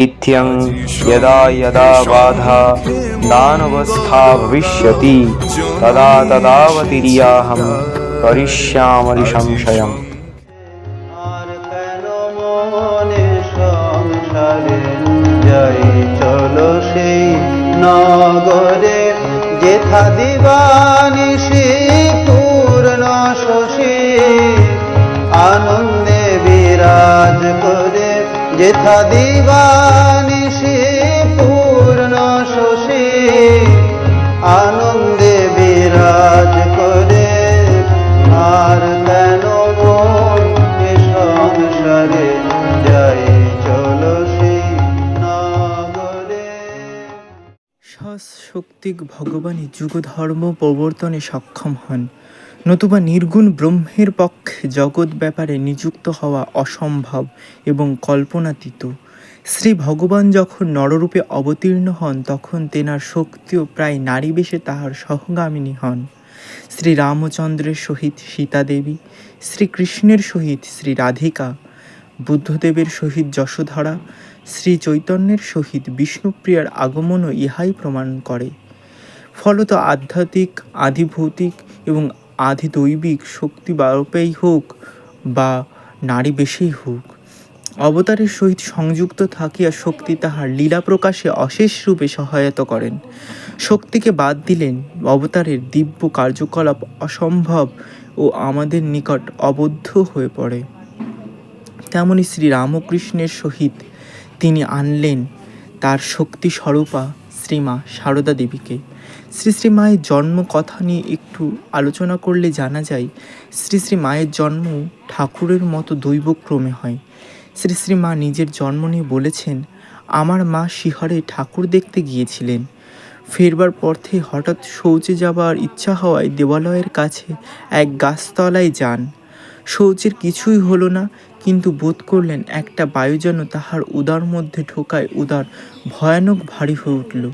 नित्यं यदा यदा बाधा दानवस्था भविष्यति तदा तदावतीर्याहं करिष्यामि संशयम् আর কেন মনে সংসারে যাই চলো সেই নগরে যেথা দিবানিশি পূর্ণ শশী আনন্দে বিরাজ করে যেথা দিবানিশি পূর্ণ শশী, আনন্দে বিরাজ করে। আর এ সংসারে যাই চলো সেই নগরে। শক্তিক ভগবানই যুগধর্ম প্রবর্তনে সক্ষম হন। নতুবা নির্গুণ ব্রহ্মের পক্ষে জগৎ ব্যাপারে নিযুক্ত হওয়া অসম্ভব এবং কল্পনাতীত। শ্রী ভগবান যখন নররূপে অবতীর্ণ হন, তখন তেনার শক্তিও প্রায় নারী বেশে তাহার সহগামিনী হন। শ্রী রামচন্দ্রের সহিত সীতা দেবী শ্রীকৃষ্ণের সহিত শ্রী রাধিকা, বুদ্ধদেবের সহিত যশোধরা, শ্রী চৈতন্যের সহিত বিষ্ণুপ্রিয়ার আগমনও ইহাই প্রমাণ করে। ফলত আধ্যাত্মিক, আধিভৌতিক এবং আধিদৈবিক শক্তি বারূপেই হোক বা নারী বেশেই হোক, অবতারের সহিত সংযুক্ত থাকিয়া শক্তি তাহার লীলা প্রকাশে অশেষ রূপে সহায়তা করেন। শক্তিকে বাদ দিলেন অবতারের দিব্য কার্যকলাপ অসম্ভব ও আমাদের নিকট অবদ্ধ হয়ে পড়ে। তেমনি শ্রী রামকৃষ্ণের সহিত তিনি আনলেন তার শক্তি স্বরূপা শ্রীমা সারদা দেবীকে। শ্রী শ্রী মায়ের জন্ম কথা নিয়ে একটু আলোচনা করলে জানা যায়, শ্রী শ্রী মায়ের জন্ম ঠাকুরের মতো দৈবক্রমে হয়। শ্রী শ্রী মা নিজের জন্ম নিয়ে বলেছেন, আমার মা শিহরে ঠাকুর দেখতে গিয়েছিলেন। ফেরবার পথে হঠাৎ শৌচে যাবার ইচ্ছা হওয়ায় দেবালয়ের কাছে এক গাছতলায় যান। শৌচের কিছুই হলো না, কিন্তু বোধ করলেন একটা বায়ু যেন তাহার উদার মধ্যে ঢোকায় উদার, ভয়ানক ভারী হয়ে উঠল।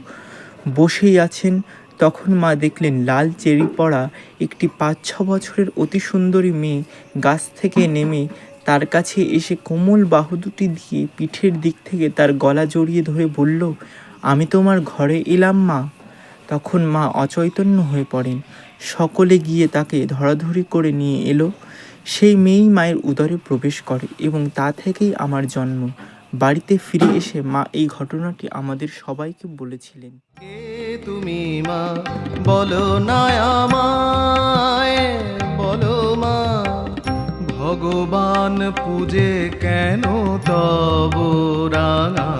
বসেই আছেন তখন মা দেখলেন লাল চেরি পড়া একটি পাঁচ ছ বছরের অতি সুন্দরী মেয়ে গাছ থেকে নেমে তার কাছে এসে কোমল বাহু দুটি দিয়ে পিঠের দিক থেকে তার গলা জড়িয়ে ধরে বলল, আমি তোমার ঘরে এলাম মা। তখন মা অচৈতন্য হয়ে পড়েন। সকলে গিয়ে তাকে ধরাধরি করে নিয়ে এলো। সেই মেয়েই মায়ের উদরে প্রবেশ করে এবং তা থেকেই আমার জন্ম। বাড়িতে ফিরে এসে মা এই ঘটনাটি আমাদের সবাইকে বলেছিলেন। তুমি মা, বলো না আমায়, বলো মা, ভগবান পূজে কেন তব রাঙা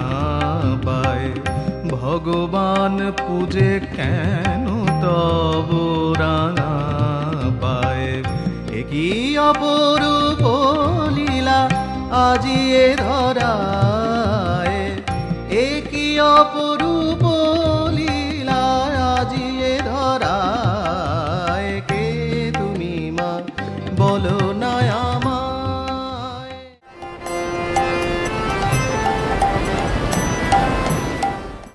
ভগবান পূজে কেন তব রাঙা একই অপরূপ লীলা আজিয়ে ধরায়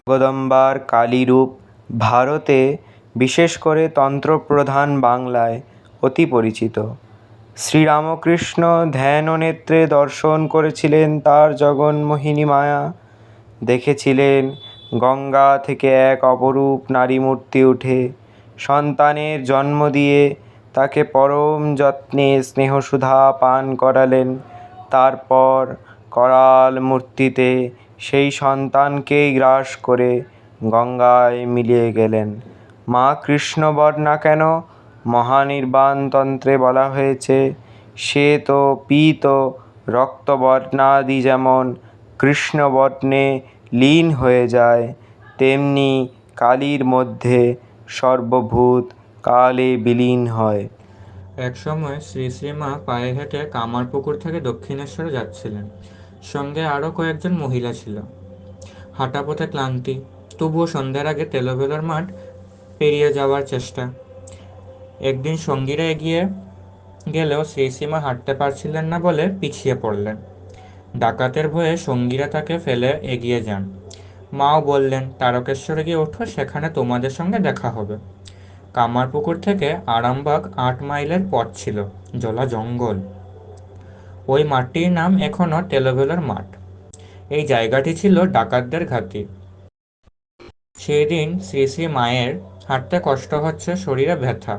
জগদম্বার কালীরূপ ভারতে, বিশেষ করে তন্ত্রপ্রধান বাংলায় অতি পরিচিত। শ্রীরামকৃষ্ণ ধ্যান ও নেত্রে দর্শন করেছিলেন তার জগন্মোহিনী মায়া। দেখেছিলেন গঙ্গা থেকে এক অপরূপ নারী মূর্তি উঠে। সন্তানের জন্ম দিয়ে তাকে পরম যত্নে স্নেহসুধা পান করালেন। তারপর করাল মূর্তিতে সেই সন্তানকেই গ্রাস করে গঙ্গায় মিলিয়ে গেলেন। মা কৃষ্ণবর্ণা কেন মহানির্বাণ তন্ত্রে বলা হয়েছে? শ্বেত পীত, রক্তবর্ণাদি যেমন কৃষ্ণবর্ণে লীন হয়ে যায়, তেমনি কালীর মধ্যে সর্বভূত কালে বিলীন হয়। একসময় শ্রী শ্রীমা পায়ে হেঁটে কামারপুকুর থেকে দক্ষিণেশ্বরে যাচ্ছিলেন। সঙ্গে আরও কয়েকজন মহিলা ছিল। হাঁটা পথে ক্লান্তি, তবুও সন্ধ্যার আগে তেলোভেলোর মাঠ পেরিয়ে যাওয়ার চেষ্টা। একদিন সঙ্গীরা এগিয়ে গেলেও শ্রী সীমা হাঁটতে পারছিলেন না বলে পিছিয়ে পড়লেন। ডাকাতের ভয়ে সঙ্গীরা তাকে ফেলে এগিয়ে যান। মাও বললেন, তারকেশ্বরে গিয়ে ওঠো, সেখানে তোমাদের সঙ্গে দেখা হবে। কামারপুকুর থেকে আরামবাগ আট মাইলের পথ ছিল, জলা জঙ্গল। ওই মাঠটির নাম এখনও টেলোভেলোর মাঠ। এই জায়গাটি ছিল ডাকাতদের ঘাঁটি। সেই দিন শ্রী শ্রী মায়ের হাঁটতে কষ্ট হচ্ছে শরীরে ব্যথা।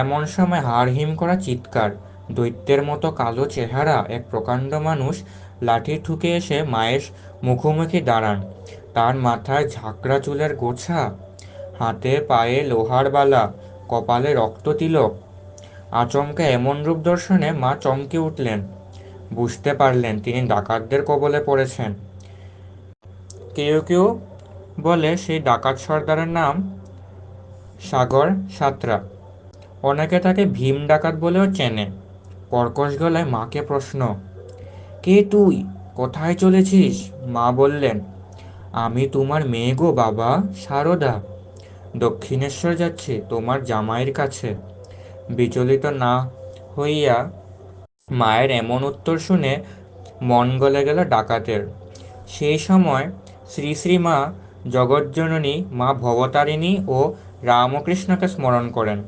এমন সময় হাড় হিম করা চিৎকার, দৈত্যের মতো কালো চেহারা, এক প্রকাণ্ড মানুষ লাঠি ঠুকে এসে মায়ের মুখোমুখি দাঁড়ান। তার মাথায় ঝাঁকড়া চুলের গোছা, হাতে পায়ে লোহার বালা, কপালে রক্ত তিলক আচমকা এমন রূপ দর্শনে মা চমকে উঠলেন। বুঝতে পারলেন তিনি ডাকাতদের কবলে পড়েছেন। কেউ কেউ বলে সেই ডাকাত সর্দারের নাম সাগর সাঁতরা। অনেকে তাকে ভীম ডাকাত বলেও চেনে। কর্কশ গলায় মাকে প্রশ্ন, কে তুই? কোথায় চলেছিস? মা বললেন, আমি তোমার মেয়ে গো বাবা, সারদা। দক্ষিণেশ্বর যাচ্ছি তোমার জামাইয়ের কাছে। বিচলিত না হইয়া মায়ের এমন উত্তর শুনে মন গলে গেল ডাকাতের। সেই সময় শ্রী শ্রী মা জগজ্জননী, মা ভবতারিণী ও রামকৃষ্ণকে স্মরণ করেন।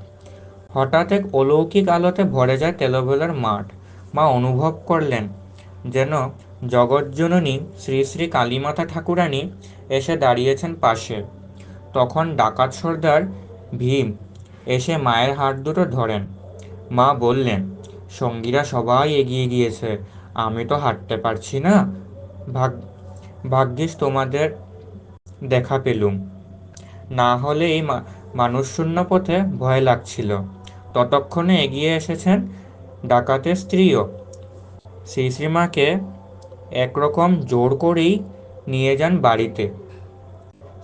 হঠাৎ এক অলৌকিক আলোতে ভরে যায় তেলোভেলার মাঠ। মা অনুভব করলেন যেন জগজ্জননী, শ্রী শ্রী কালীমাতা ঠাকুরানী এসে দাঁড়িয়েছেন পাশে। তখন ডাকাত সর্দার ভীম এসে মায়ের হাত দুটো ধরেন। মা বললেন, সঙ্গীরা সবাই এগিয়ে গিয়েছে। আমি তো হাঁটতে পারছি না। ভাগ, ভাগ্যিস তোমাদের দেখা পেলুম। না হলে এই মানুষশূন্য পথে ভয় লাগছিল। ততক্ষণে এগিয়ে এসেছেন ডাকাতের স্ত্রীও। শ্রী শ্রীমাকে একরকম জোর করেই নিয়ে যান বাড়িতে।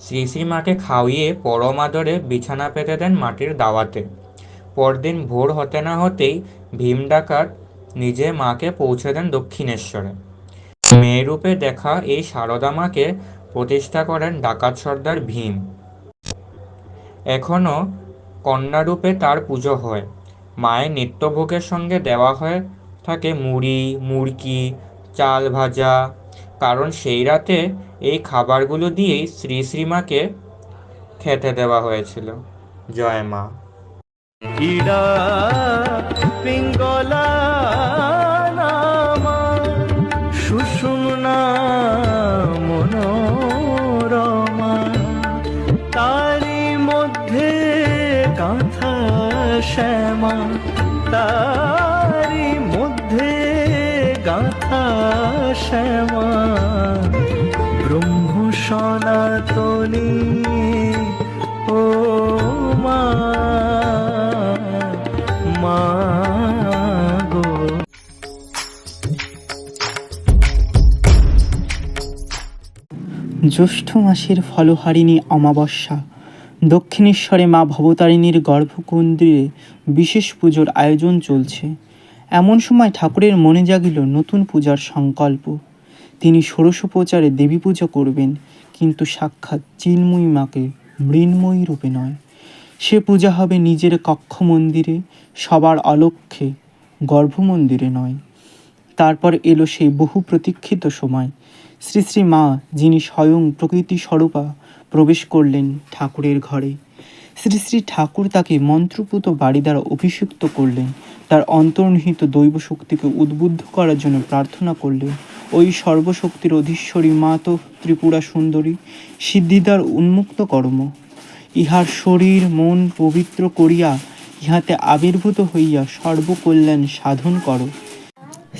শ্রী শ্রীমাকে খাওয়িয়ে পরম আদরে বিছানা পেতে দেন মাটির দাওয়াতে। পরদিন ভোর হতে না হতেই ভীম ডাকাত নিজে মাকে পৌঁছে দেন দক্ষিণেশ্বরে। মেয়েরূপে দেখা এই সারদা মাকে প্রতিষ্ঠা করেন ডাকাত সর্দার ভীম। এখনও কন্যারূপে তার পুজো হয়। মায়ের নিত্যভোগের সঙ্গে দেওয়া হয় থাকে মুড়ি, মুড়কি, চাল ভাজা কারণ সেই রাতে এই খাবারগুলো দিয়েই শ্রী শ্রীমাকে খেতে দেওয়া হয়েছিল। জয় মা। পিঙ্গলা মধ্যে কাঁথা শ্যামা, তারি শ্যামা ব্রহ্ম সনাতনী, ও মা মা জ্যৈষ্ঠ মাসের ফলহারিণী অমাবস্যা, দক্ষিণেশ্বরে মা ভবতারিণীর গর্ভকুন্দ্রে বিশেষ পুজোর আয়োজন চলছে। এমন সময় ঠাকুরের মনে জাগিল নতুন পূজার সংকল্প। তিনি ষোড়শোপচারে দেবী পূজা করবেন, কিন্তু সাক্ষাৎ চিন্ময়ী মাকে মৃন্ময়ী রূপে নয়। সে পূজা হবে নিজের কক্ষ মন্দিরে, সবার অলক্ষ্যে গর্ভমন্দিরে নয়। তারপর এলো সেই বহু প্রতীক্ষিত সময়। শ্রী শ্রী মা, যিনি স্বয়ং প্রকৃতি স্বরূপা প্রবেশ করলেন ঠাকুরের ঘরে। শ্রী শ্রী ঠাকুর তাকে মন্ত্রপুত বাড়ি দ্বারা অভিষিক্ত করলেন। তার অন্তর্নিহিত দৈব শক্তিকে উদ্বুদ্ধ করার জন্য প্রার্থনা করলেন। ওই সর্বশক্তির অধীশ্বরী মা তো ত্রিপুরা সুন্দরী, সিদ্ধিদার উন্মুক্ত কর্ম। ইহার শরীর, মন পবিত্র করিয়া ইহাতে আবির্ভূত হইয়া সর্বকল্যাণ সাধন করো।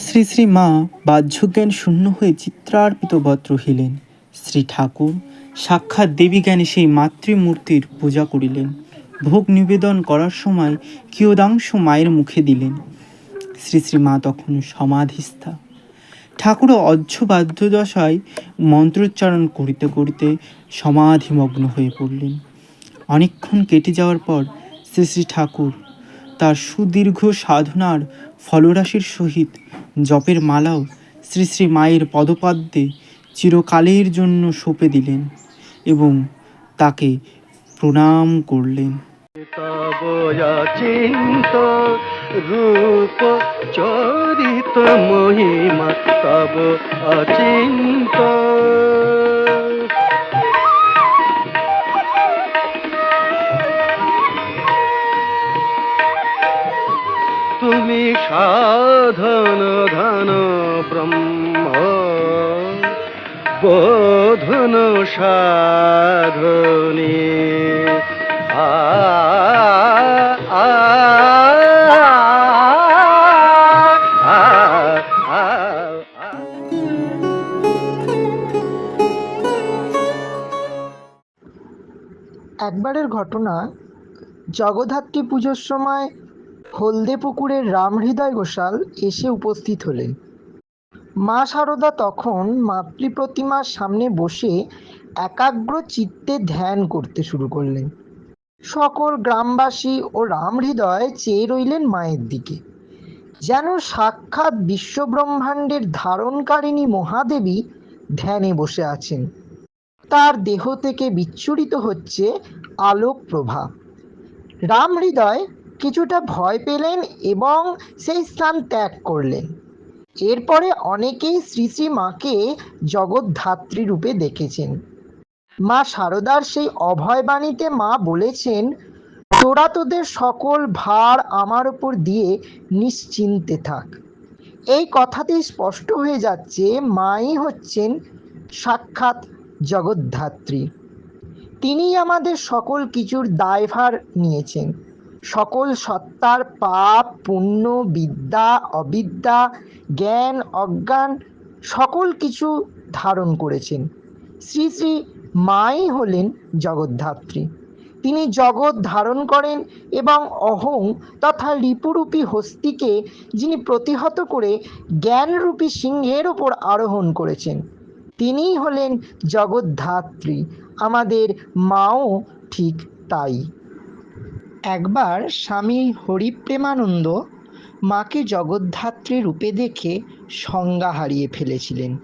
শ্রী শ্রী মা বাহ্যজ্ঞান শূন্য হয়ে চিত্রার্পিত বত রহিলেন। শ্রী ঠাকুর সাক্ষাৎ দেবী জ্ঞানে সেই মাতৃমূর্তির পূজা করিলেন। ভোগ নিবেদন করার সময় কিয়দাংশ মায়ের মুখে দিলেন। শ্রী শ্রী মা তখন সমাধিস্থা। ঠাকুরও অজ্ঞবাদ্য দশায় মন্ত্রোচ্চারণ করিতে করিতে সমাধিমগ্ন হয়ে পড়লেন। অনেকক্ষণ কেটে যাওয়ার পর শ্রী শ্রী ঠাকুর তার সুদীর্ঘ সাধনার ফলরাশির সহিত জপের মালাও শ্রী শ্রী মায়ের পদপাদ্যে চিরকালের জন্য সঁপে দিলেন। এবং তাকে প্রণাম করলেন। চিন্ত রূপ চরিত মহিমা তব অচিন্ত তুমি সাধন ধন ব্রহ্ম। ধুনু সাধনী। একবারের ঘটনা জগদ্ধাত্রী পুজোর সময় হলদে পুকুরের রামহৃদয় ঘোষাল এসে উপস্থিত হলেন। মা সারদা তখন মাতৃ প্রতিমার সামনে বসে একাগ্র চিত্তে ধ্যান করতে শুরু করলেন। সকল গ্রামবাসী ও রামহৃদয় চেয়ে রইলেন মায়ের দিকে। যেন সাক্ষাৎ বিশ্বব্রহ্মাণ্ডের ধারণকারিণী মহাদেবী ধ্যানে বসে আছেন। তার দেহ থেকে বিচ্ছুরিত হচ্ছে আলোক প্রভা। রাম হৃদয় কিছুটা ভয় পেলেন এবং সেই স্থান ত্যাগ করলেন। এরপরে অনেকেই শ্রী শ্রী মাকে জগৎধাত্রী রূপে দেখেছেন। মা শারদার সেই অভয় বাণীতে মা বলেছেন, তোরা তোদের সকল ভার আমার ওপর দিয়ে নিশ্চিন্তে থাক। এই কথাতেই স্পষ্ট হয়ে যাচ্ছে, মাই হচ্ছেন সাক্ষাৎ জগদ্ধাত্রী। তিনিই আমাদের সকল কিছুর দায়ভার নিয়েছেন। সকল সত্তার পাপ, পুণ্য, বিদ্যা, অবিদ্যা, জ্ঞান, অজ্ঞান, সকল কিছু ধারণ করেছেন। শ্রী শ্রী মাই হলেন জগদ্ধাত্রী। তিনি জগৎ ধারণ করেন এবং অহং তথা রিপুরূপী হস্তিকে যিনি প্রতিহত করে জ্ঞানরূপী সিংহের ওপর আরোহণ করেছেন, তিনিই হলেন জগদ্ধাত্রী। আমাদের মাও ঠিক তাই। একবার স্বামী হরিপ্রেমানন্দ মাকে জগদ্ধাত্রী রূপে দেখে সংজ্ঞা হারিয়ে ফেলেছিলেন।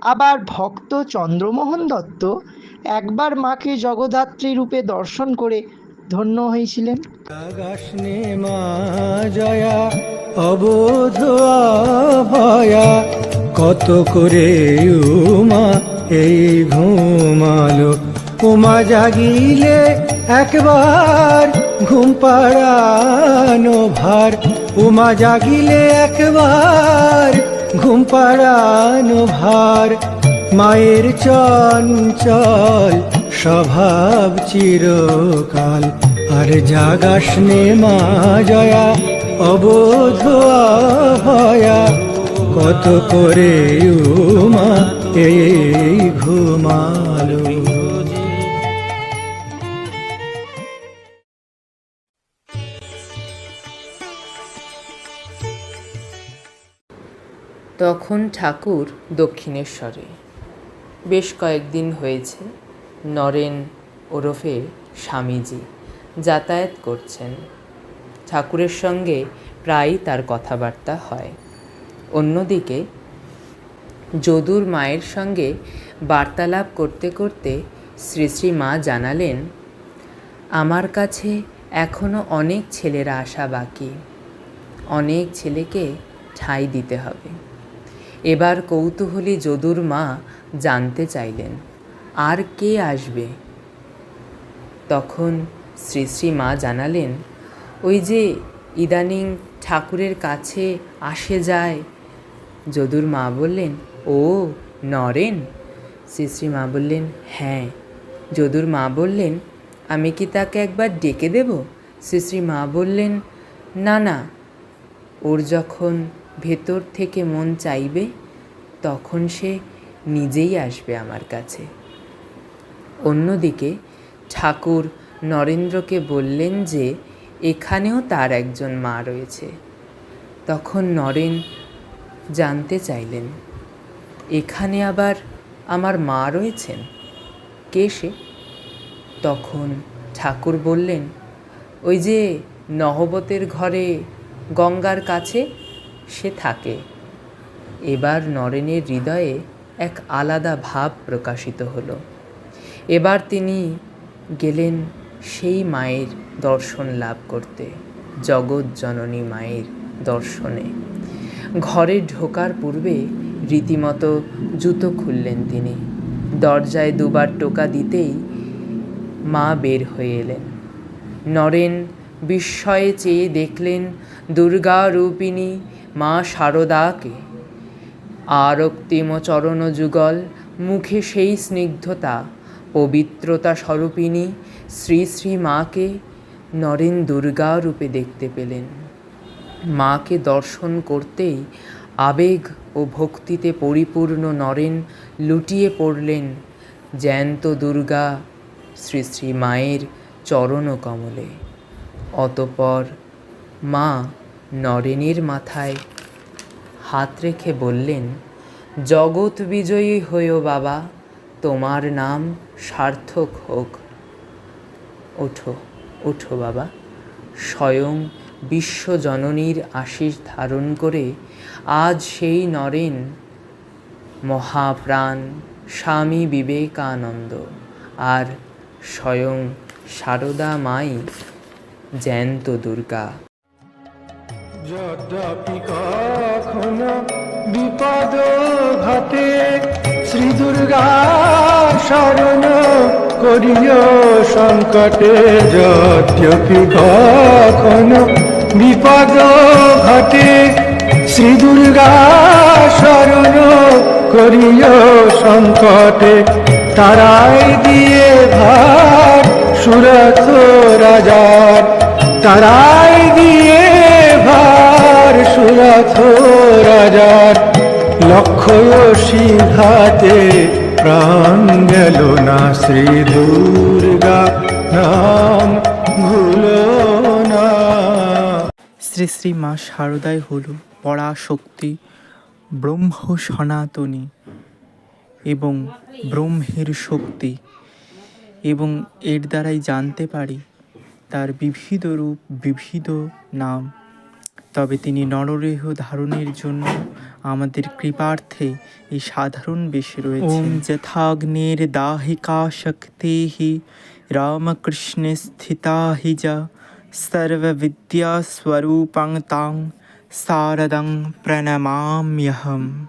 আবার ভক্ত চন্দ্রমোহন দত্ত একবার মাকে জগদ্ধাত্রী রূপে দর্শন করে ধন্য হয়েছিলেন। অবোধ ভয়া কত করে উমা এই ঘুমালো উমা জাগিলে একবার ঘুম পাড়ানো ভার। উমা জাগিলে একবার ঘুম পাড়ানো ভার। মায়ের চঞ্চল স্বভাব চিরকাল। আর জাগাসনে মা জয়া, অবোধ ভয়া কত করে উমা, এই ঘুমালো তখন ঠাকুর দক্ষিণেশ্বরে। বেশ কয়েকদিন হয়েছে নরেন ওরফে স্বামীজি যাতায়াত করছেন। ঠাকুরের সঙ্গে প্রায়ই তার কথাবার্তা হয়। অন্যদিকে যদুর মায়ের সঙ্গে বার্তালাপ করতে করতে শ্রী শ্রী মা জানালেন, আমার কাছে এখনও অনেক ছেলেরা আসা বাকি। অনেক ছেলেকে ঠাঁই দিতে হবে। এবার কৌতূহলী যদুর মা জানতে চাইলেন, আর কে আসবে? তখন শ্রী শ্রী মা জানালেন, ওই যে ইদানিং ঠাকুরের কাছে আসে যায়। যদুর মা বললেন, ও, নরেন? শ্রী শ্রী মা বললেন হ্যাঁ। যদুর মা বললেন, আমি কি তাকে একবার ডেকে দেব? শ্রী শ্রী মা বললেন, না না। ওর যখন ভেতর থেকে মন চাইবে, তখন সে নিজেই আসবে আমার কাছে। অন্যদিকে, ঠাকুর নরেন্দ্রকে বললেন যে, এখানেও তার একজন মা রয়েছে। তখন নরেন জানতে চাইলেন, এখানে আবার আমার মা রয়েছেন? কে সে? তখন ঠাকুর বললেন, ওই যে নহবতের ঘরে গঙ্গার কাছে সে থাকে। এবার নরেনের হৃদয়ে এক আলাদা ভাব প্রকাশিত হলো। এবার তিনি গেলেন সেই মায়ের দর্শন লাভ করতে, জগৎ জননী মায়ের দর্শনে। ঘরে ঢোকার পূর্বে রীতিমতো জুতো খুললেন তিনি। দরজায় দুবার টোকা দিতেই মা বের হয়ে এলেন। নরেন বিস্ময়ে চেয়ে দেখলেন, দুর্গা রূপিণী মা শারদাকে। আরক্তিম চরণ যুগল মুখে সেই স্নিগ্ধতা, পবিত্রতা স্বরূপিণী শ্রী শ্রী মাকে নরেন দুর্গা রূপে দেখতে পেলেন। মাকে দর্শন করতেই আবেগ ও ভক্তিতে পরিপূর্ণ নরেন লুটিয়ে পড়লেন জ্যান্ত দুর্গা শ্রী শ্রী মায়ের চরণ কমলে অতপর মা নরেনের মাথায় হাত রেখে বললেন, জগৎ বিজয়ী হয়েও বাবা, তোমার নাম সার্থক হোক। ওঠো ওঠো বাবা। স্বয়ং বিশ্বজননীর আশীষ ধারণ করে আজ সেই নরেন মহাপ্রাণ স্বামী বিবেকানন্দ আর স্বয়ং সারদা মাই জ্যান্ত দুর্গা। যদ্যপি কখনো বিপদ ঘটে। শ্রী দুর্গা শরণ করিও সংকটে। যদ্যপি কখনো বিপদ ঘটে। শ্রী দুর্গা শরণ করিও সংকটে। তারাই দিয়ে ভার সুরথ রাজার। তারাই দিয়ে সুরথ রাজার লক্ষ্য প্রাণ গেল না শ্রী দুর্গা নাম ভুলো না। শ্রী শ্রী মা শারদাই হল পরাশক্তি, ব্রহ্ম সনাতনী এবং ব্রহ্মের শক্তি এবং এর দ্বারাই জানতে পারি তার বিবিধ রূপ, বিবিধ নাম। তবে তিনি নররেহ ধারণের জন্য আমাদের কৃপার্থে এই সাধারণ বেশে রয়েছে যথাগ্নের দাহিকা শক্তি রামকৃষ্ণে স্থিতা হি যা, সর্ববিদ্যাস্বরূপাং তাং শারদং প্রণমাম্যহম